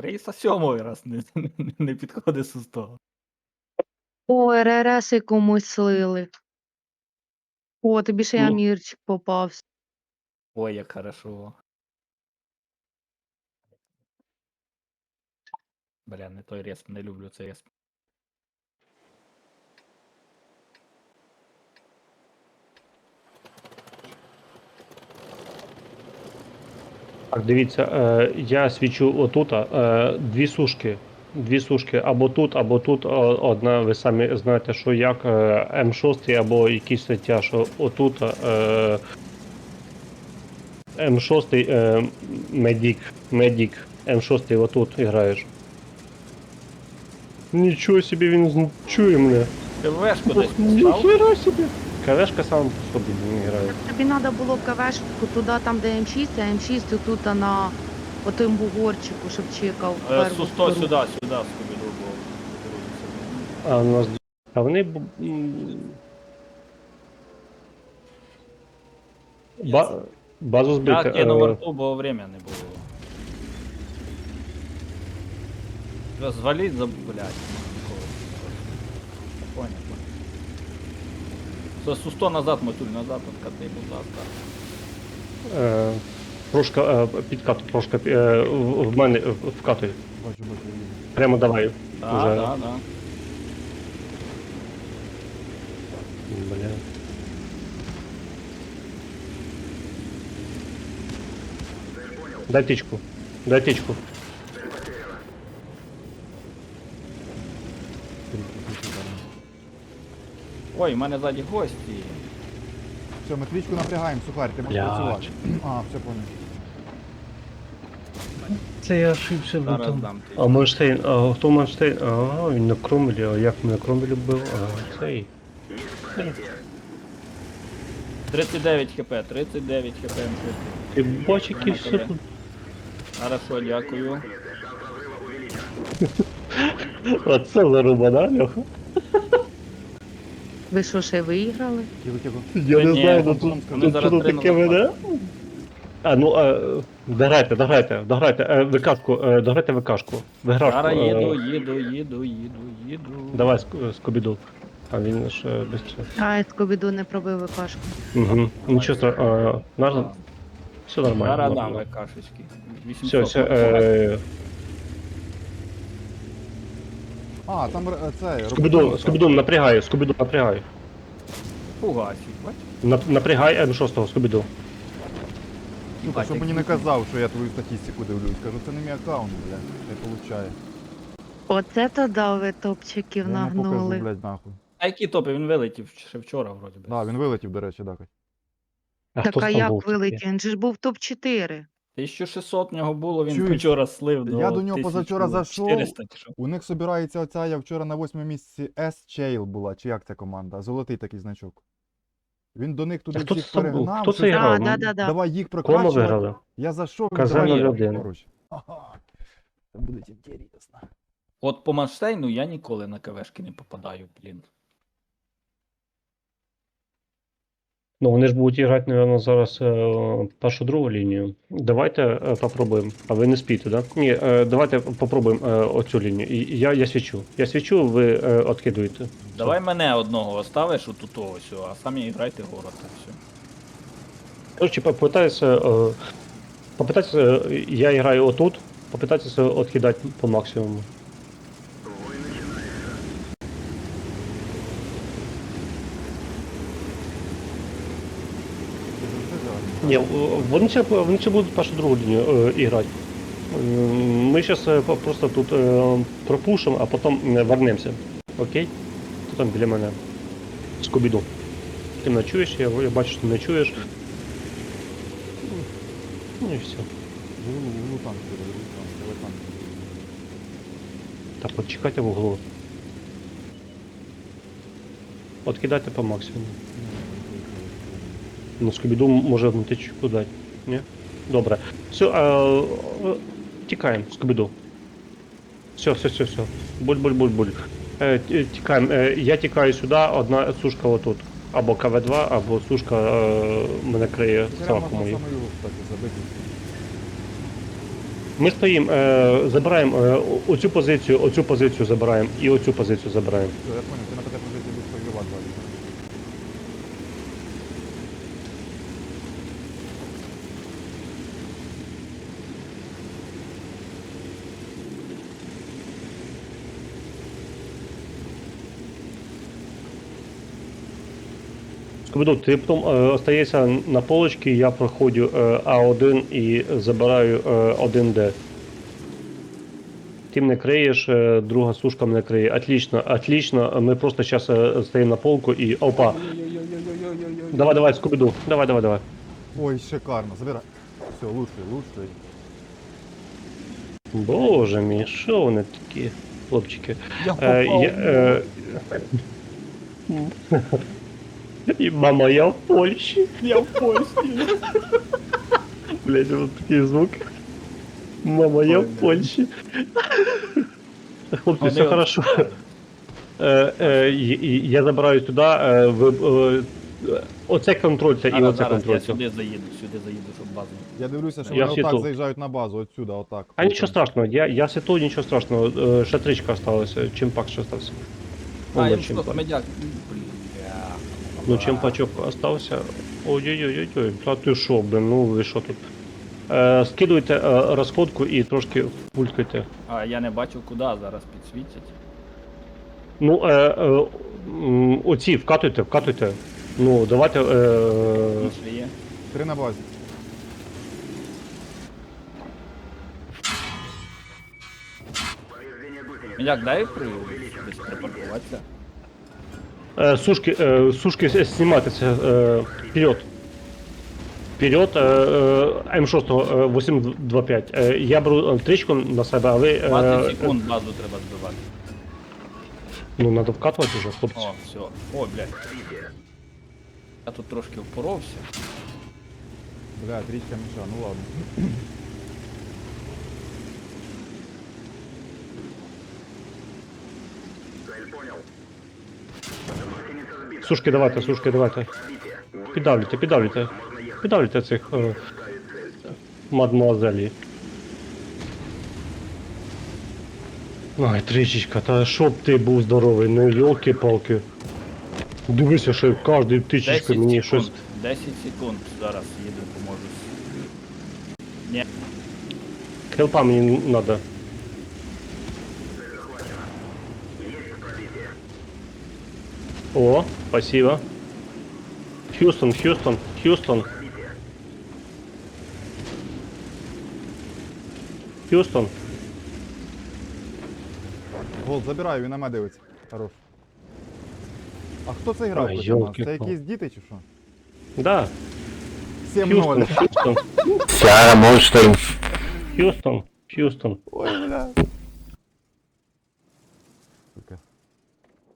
Рейса сьомий раз не, не підходить з того. О, РРС комусь слили. О, тобі ще я Ну. Амірчик попався. Ой, як хорошо. Бля, не той респ, не люблю цей респ. Так, дивіться, е, я свічу отут, е, дві сушки. Дві сушки або тут, або тут. Одна, ви самі знаєте, що як е, М6 або якийсь тя, що отут. Е, М6 е, Медік, Медік, М6 отут граєш. Нічого собі він чує мене. Ти вешку десь? Ніхера собі. КВшка сам по собі не грає. Тобі треба було кавешку туди, там, де М6, а М6 тут на отим бугорчику, щоб чекав. Е, Су 100 втору. сюди, сюди скобіду, бо А у нас. А вони. б- м, Ба... Базу Я збити. кинув е, арту, бо время не було. Вже Зваліть за блядь. Понял, понял. Це Су 100 назад, мотуль назад, откати, будь ласка. е, Трошка е, підкату, трошки е, в мене вкатуй. Бачу, бачу. Прямо давай. Да, Уже. да, да. Бля. Дай тичку. Дай тичку. Ой, в мене ззаді гості. Все, ми твічку напрягаємо, сухарь, ти можеш Блядь. працювати. А, все понял. Це я ошибся Зараз дам ти. А Манштейн, а хто Манштейн? А, він на Кромвелі, а як ми на Кромвелі був? А, цей. 39 хп, 39 хп. Ти бач, який все тут. Хорошо, дякую. Оце заруба, да, Льоха? Ви що, ще виграли? Кіго, кіго. Я не знаю, ну, ну тут, тут що таке веде. А, ну, а, дограйте, дограйте, дограйте, е, ВКшку, е, дограйте ВКшку. Виграшку. Зараз е, їду, їду, їду, їду, їду. Давай, Ск- Скобіду. А він ж е, без цього. А, Скобіду не пробив викашку. Угу. Нічого страшного. Наш... Все нормально. Зараз дам нормально. Все, 800. все, е, А, там е, це... Скобіду, робити- Скобіду, напрягаю, Скобіду, напрягаю. Фугасик, бач? Нап- Напрягай М6, Скобіду. Сука, щоб мені не казав, що я твою статистику дивлюсь. Кажу, це не мій аккаунт, блядь, не получає. Оце то дав ви топчиків Я не покажу, нагнули. блядь, нахуй. А які топи? Він вилетів ще вчора, вроді би. Да, він вилетів, до речі, да. А Так а як вилетів? Він же ж був топ-4. 1600 в нього було, він Чуєш? вчора слив до Я до нього позавчора 1400 чи що. У них собирається оця, я вчора на восьмому місці S-Chail була, чи як ця команда? Золотий такий значок. Він до них туди А хто всіх це був? перегнав. Хто це грав? А, да, да, да. Давай їх Кому виграли? Я зайшов, він Казан давай їх 01. поруч. Ага. Це буде інтересно. От по Манштейну я ніколи на КВшки не попадаю, блін. Ну, вони ж будуть грати, мабуть, зараз е, першу другу лінію. Давайте е, попробуємо. А ви не спійте, так? Да? Ні, е, давайте попробуємо е, оцю лінію. Я, я свічу. Я свічу, ви е, откидуєте. Давай мене одного оставиш отут ось, а самі грайте город все. Коротше, попитаюся, попитаюся, я граю отут, попитайтеся откидати по максимуму. Ні, е, вони ще, вони ще будуть першу другу лінію е, грати. Ми зараз просто тут е, пропушимо, а потім е, вернемося. Окей? Ти там біля мене. Скобіду. Ти мене чуєш, я, я бачу, що ти не чуєш. Ну і все. Так, от чекайте в углу. От кидайте по максимуму. Ну, скобіду може одну тичку дати. Ні? Добре. Все, е, тікаємо, скобіду. Все, все, все, все. Буль, буль, буль, буль. Е, тікаємо. Е, я тікаю сюди, одна сушка отут. Або КВ2, або сушка е, мене криє на мою. Ми стоїмо, е, забираємо е, оцю позицію, оцю позицію забираємо і оцю позицію забираємо. Я понял, ти на ПТ ти потім е, остаєшся на полочці, я проходжу е, А1 і забираю е, 1Д. Ти мене криєш, е, друга сушка мене криє. Отлично, отлично. Ми просто зараз стоїмо на полку і. Опа! Давай, давай, Скобіду, давай, давай, давай. Ой, шикарно, забирай. Все, лучший, лучший. Боже мій, що вони такі, хлопчики? Я Е, попав. І мама, я в Польщі. Я в Польщі. Блять, вот такий звук. Мама, я в. Польщі. Хлопці, все хорошо. Е, е, і- і я забираю туди. Е, в, е, оце контрольте і Зараз, оце зараз я контрольте. сюди заїду, сюди заїду, щоб базу. Я дивлюся, що Я вони отак світу. заїжджають на базу, отсюда, отак. А нічого страшного, я, я ситу, нічого страшного. Е, Шатричка осталася, чимпак ще остався. А, О, я чимпак. просто медяк. Ну, чимпачок остався. Ой-ой-ой-ой, та ти що, блин, ну ви що тут? Е, скидуйте е, розходку і трошки пулькайте. А я не бачу куди зараз підсвітять. Ну, е, е, м, оці, вкатуйте, вкатуйте. Ну, давайте. Е, Пішли є. Три на базі. Медяк, дай при десь припаркуватися. Е, сушки, е, сушки с- зніматися. Е, вперед. Вперед, е, е, М6 е, 825. Е, я беру е, тричку на себе, а ви. 20 Е, секунд базу треба збивати. ну, треба вкатувати вже, хлопці. О, все. Ой, блядь. Я тут трошки впоровся. Бля, річка міша, ну ладно. Сушки давайте, сушки давайте. Піддавлюйте, піддавлюйте. Піддавлюйте цих е, мадмуазелі. Ай, тричечка, та щоб ти був здоровий, ну йолки-палки. Дивися, що кожний 10 птичечка мені секунд. щось. 10 секунд. Зараз їду, поможу. Ні. Хелпа мені надо. О, спасибо. Хьюстон, Хьюстон, Хьюстон. Хьюстон. Голд, забираю, він на мене дивиться. Хорош. А хто це грав Ой, проти нас? Це ёлки-палки. якісь діти чи що? Да, Хьюстон, 7-0. Хьюстон, Sarah Molstein. Хьюстон, Хьюстон. Ой,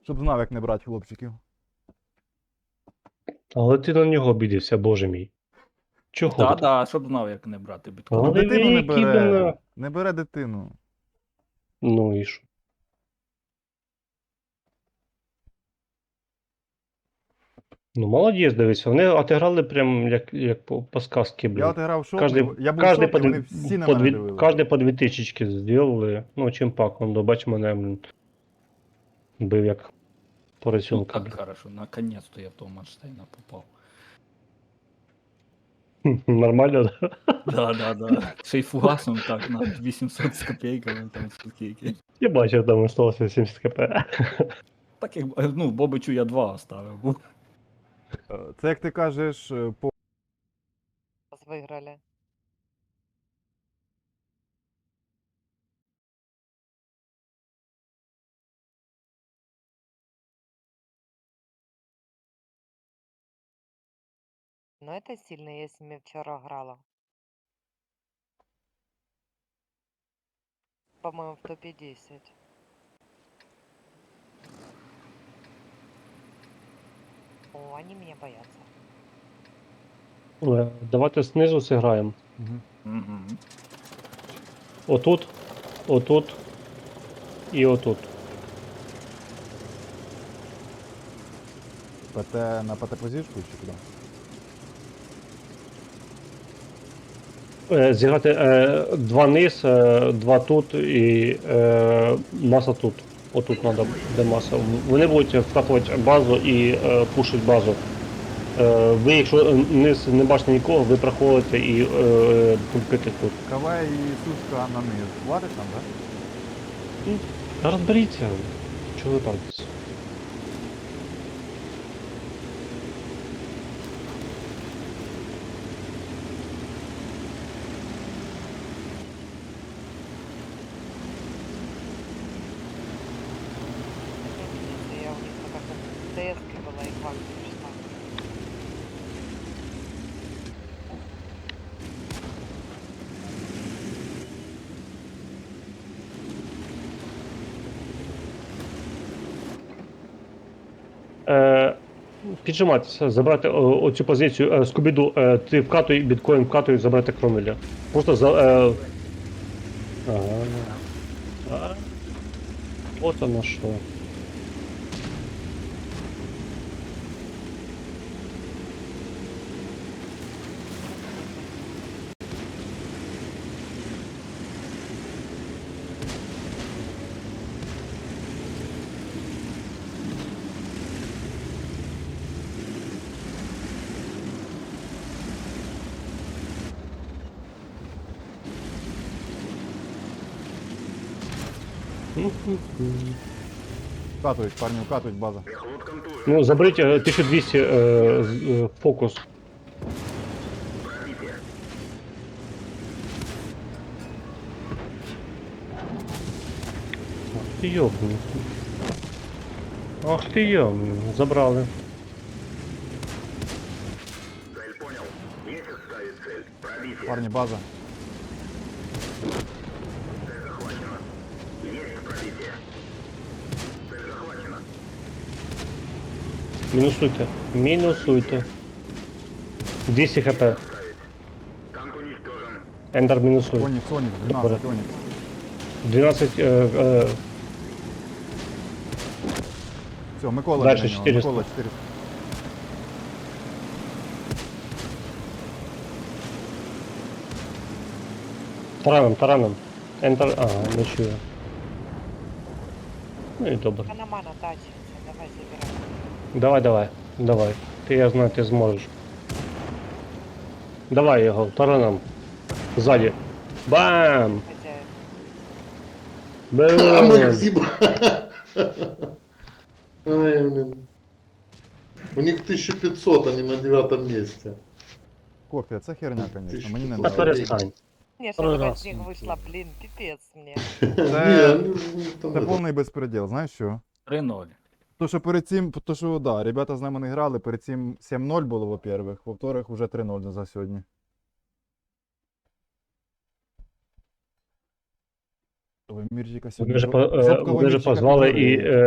Щоб знав, як не брати хлопчиків. Але ти на нього обідився, боже мій. Чого? Так, ти? да, щоб знав, як не брати біткоін. Але Ну, дитину не які бере. вона- Не бере дитину. Ну і що? Ну, молодець, дивись, вони отіграли прям як, як по, по сказці, блін. Я от грав в шоп, Каждый, я був в каждый шокі, по, вони дві, всі на по, мене дві, дивилися. каждый по дві тисячки зробили. Ну, чим пак, он бач мене, блін. Бив як Ну, так хорошо, наконец-то я в того Манштейна попав. Нормально, да? Да, да, да. Ще й фугасом так на 800 з копійками там скільки. Я бачив, там осталося 70 кп. Так як ну, Бобичу я два оставив. Це як ти кажеш, е, по это сильно, я с ними вчера играла. По-моему, в топе 10. О, они меня боятся. Е, Давайте знизу зіграємо. Мгм. Угу. Отут, отут і отут. ПТ на ПТ позичку чи куди? Зіграти е, два низ, е, два тут і е, маса тут. Отут треба, де маса. Вони будуть вкатувати базу і е, пушать базу. Е, ви, якщо низ не бачите нікого, ви проходите і е, пулькаєте тут. КВ і сушка на низ. Хватить там, так? Та розберіться, чого ви паритесь? Я у них на каком-то ТС была и к вам пришла. Е, піджиматися, забрати оцю позицію е, Скубіду, е, ти вкатуй, біткоін вкатуй, забрати Кромеля. Просто за. Е... Ага. От оно що. Вкатують, парні, вкатують база. Ну, заберіть е, 1200 е, з- е, фокус. Ах ти йобаний. Ах ти йобаний, забрали. Парні, база. Мінусуйте. Мінусуйте. 200 хп. Ендер мінусуй. Сонік, Сонік, 12, Сонік. 12. Е, е, Все, Микола Дальше біля нього, 400. Микола 400. тараном, тараном. Ендер. Ага, не чую. Ну і добре. Панамана тачится, давай забирай. Давай, давай, давай. Ти я знаю, ти зможеш. Давай його, тараном. Ззаді. Бам! Бам! Спасибо. Ай, блин. У них 1500, они на девятом месте. Кофе, це херня, звісно, мені не подобається. перестань. Второй что раз них вышла, блин, пипец мне. Не, ну, там Це это- повний безпреділ, знаєш що? 3-0. То, що перед цим, то, що, да, ребята з нами не грали, перед цим 7-0 було, во-первых, во-вторых, уже 3-0 за сьогодні. Ви Мірчика сьогодні. Вони же, по- е, вони Мірчика позвали і е,